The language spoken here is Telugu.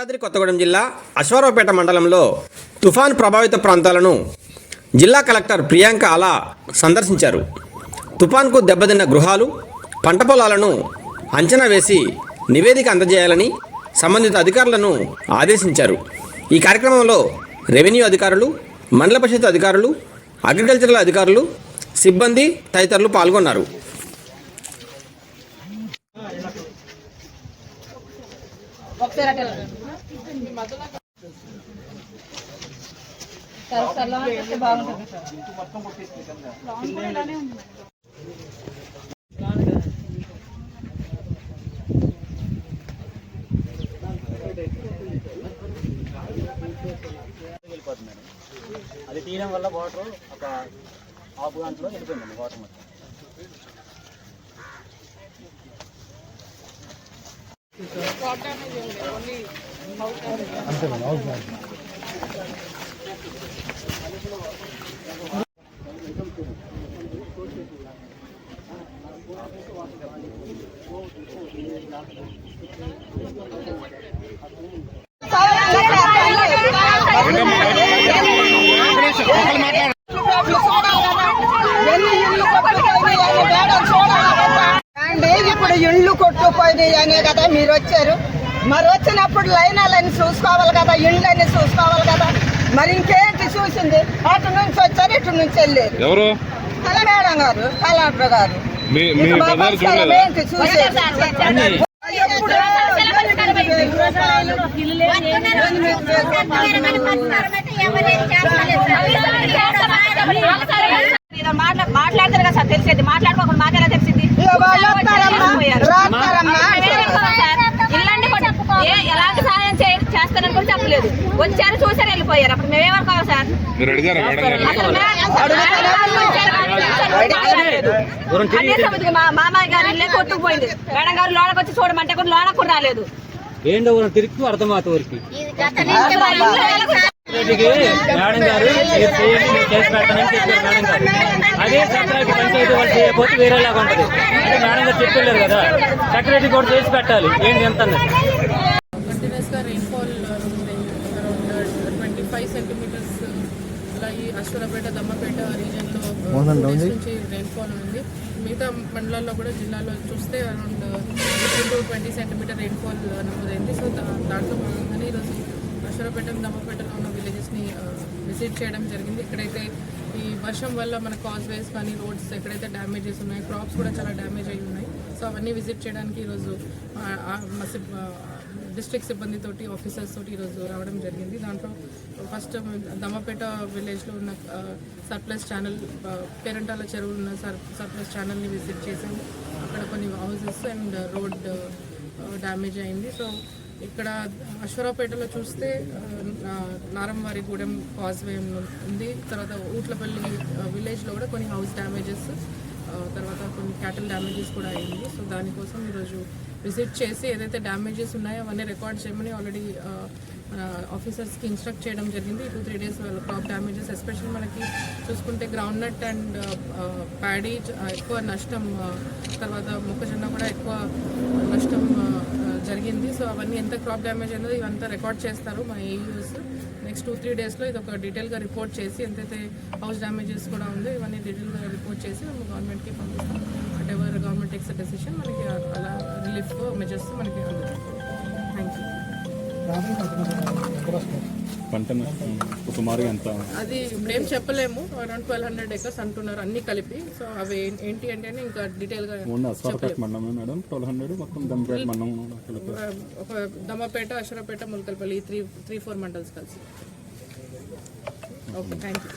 భద్రాద్రి కొత్తగూడెం జిల్లా అశ్వారావుపేట మండలంలో తుఫాన్ ప్రభావిత ప్రాంతాలను జిల్లా కలెక్టర్ ప్రియాంక అలా సందర్శించారు. తుఫాన్కు దెబ్బతిన్న గృహాలు పంట పొలాలను అంచనా వేసి నివేదిక అందజేయాలని సంబంధిత అధికారులను ఆదేశించారు. ఈ కార్యక్రమంలో రెవెన్యూ అధికారులు మండల పరిషత్ అధికారులు అగ్రికల్చరల్ అధికారులు సిబ్బంది తదితరులు పాల్గొన్నారు. ఒకసారి అటు అది తీయడం వల్ల వాటర్ ఒక హాఫ్ గంటలో వెళ్ళిపోయిందండి వాటర్ మొత్తం. అండి ఇప్పుడు ఇళ్ళు కొట్టుకుపోయినాయి అనే కదా మీరు వచ్చారు. మరి వచ్చినప్పుడు లైనాలని చూసుకోవాలి కదా ఇళ్ళని చూసుకోవాలి కదా. మరి ఇంకేంటి చూసింది? అటు నుంచి వచ్చారు ఇటు నుంచి వెళ్ళారు. ఎవరు? కల మేడం గారు. కలెక్టర్ గారు ఏంటి చూసేది? మాట్లాడతారు కదా సార్ తెలిసేది. మాట్లాడుకోకుండా మాకేలా తెలిసింది ఇక వాళ్ళు వస్తారమ్మా, రాస్తారమ్మా. ఇల్లండి కూడా ఏ ఎలాంటి సహాయం చే- చేస్తారని కూడా చెప్పలేదు వచ్చారు చూసారు వెళ్ళిపోయారు. అప్పుడు మేమేమనుకోవాలి సార్? మీరు అడిగారా మే- మామయ్య గారి ఇల్లే కొట్టుకుపోయింది. మేడం గారు లోనకి వచ్చి చూడమంటే కూడా లోనకు కూడా రాలేదు. ఏంటో తిరిగి అర్థమవుతుంది ఊరికి. మేడం గారు మీరు చేయండి నేను చేసి చెప్పారు మేడం గారు. అదే సెక్రటరీ పంచాయతీ వాళ్ళు చేయకపోతే వేరేలాగా ఉంటుంది. అంటే మేడం గారు చెప్పలేరు కదా సెక్రటరీ కూడా చేసి పెట్టాలి. ఏంటి ఎంత అన్నది కంటిన్యూస్గా rainfall around twenty five centimetres అలా ఈ అశ్వరపేట దమ్మపేట రీజియన్లో నుంచి రెయిన్ఫాల్ ఉంది. మిగతా మండలాల్లో కూడా జిల్లాలో చూస్తే around fifteen to twenty centimetre rainfall నమోదైంది సో దాంట్లో భాగంగానే ఈరోజు అశ్వరపేట దమ్మపేటలో ఉన్న విలేజెస్ని విజిట్ చేయడం జరిగింది. ఇక్కడైతే ఈ వర్షం వల్ల మన కాజ్ వేస్ కానీ రోడ్స్ ఎక్కడైతే డ్యామేజెస్ ఉన్నాయి క్రాప్స్ కూడా చాలా డ్యామేజ్ అయి ఉన్నాయి. సో అవన్నీ విజిట్ చేయడానికి ఈరోజు డిస్ట్రిక్ట్ సిబ్బందితోటి ఆఫీసర్స్ తోటి ఈరోజు రావడం జరిగింది. దాంట్లో ఫస్ట్ దమ్మపేట విలేజ్లో ఉన్న సర్ప్లస్ ఛానల్ పేరంటాల చెరువులు ఉన్న సర్ సర్ప్లస్ ఛానల్ని విజిట్ చేసాం అక్కడ కొన్ని హౌసెస్ అండ్ రోడ్ డ్యామేజ్ అయింది. సో ఇక్కడ అశ్వరావుపేటలో చూస్తే నారంవారి గూడెం కాజ్వే ఉంది. తర్వాత ఊట్లపల్లి విలేజ్లో కూడా కొన్ని హౌస్ డ్యామేజెస్ తర్వాత కొన్ని క్యాటల్ డ్యామేజెస్ కూడా అయింది సో దానికోసం ఈరోజు విజిట్ చేసి ఏదైతే డ్యామేజెస్ ఉన్నాయో అవన్నీ రికార్డ్ చేయమని ఆల్రెడీ ఆఫీసర్స్కి ఇన్స్ట్రక్ట్ చేయడం జరిగింది. Two three days crop damages especially మనకి చూసుకుంటే గ్రౌండ్ నట్ అండ్ ప్యాడీ ఎక్కువ నష్టం తర్వాత మొక్కజొన్న కూడా ఎక్కువ నష్టం జరిగింది. సో అవన్నీ ఎంత క్రాప్ డ్యామేజ్ అయిందో ఇవంతా రికార్డ్ చేస్తారు మా ఏయూస్ నెక్స్ట్ టూ త్రీ డేస్లో ఇది ఒక డీటెయిల్గా రిపోర్ట్ చేసి ఎంతైతే హౌస్ డ్యామేజెస్ కూడా ఉందో ఇవన్నీ డీటెయిల్గా రిపోర్ట్ చేసి మేము గవర్నమెంట్కి పంపిస్తాం. At ever government takes decision మనకి అలా రిలీఫ్ మెజర్స్ మనకి అందుతుంది థ్యాంక్ యూ పంట నష్టం సుమారుగా ఎంత? అది ఇప్పుడేం చెప్పలేము. అరౌండ్ ట్వెల్వ్ హండ్రెడ్ ఎకర్స్ అంటున్నారు అన్ని కలిపి. సో అవి ఏంటి అంటే ఇంకా డీటెయిల్గా ఓన్లీ అశ్వారపేట మండలమే మేడం ట్వెల్వ్ హండ్రెడ్ మొత్తం దమ్పేట మండలం ఒక Dammapeta Ashwarapeta Mulakalpalli three three four mandals కలిసి. Okay thank you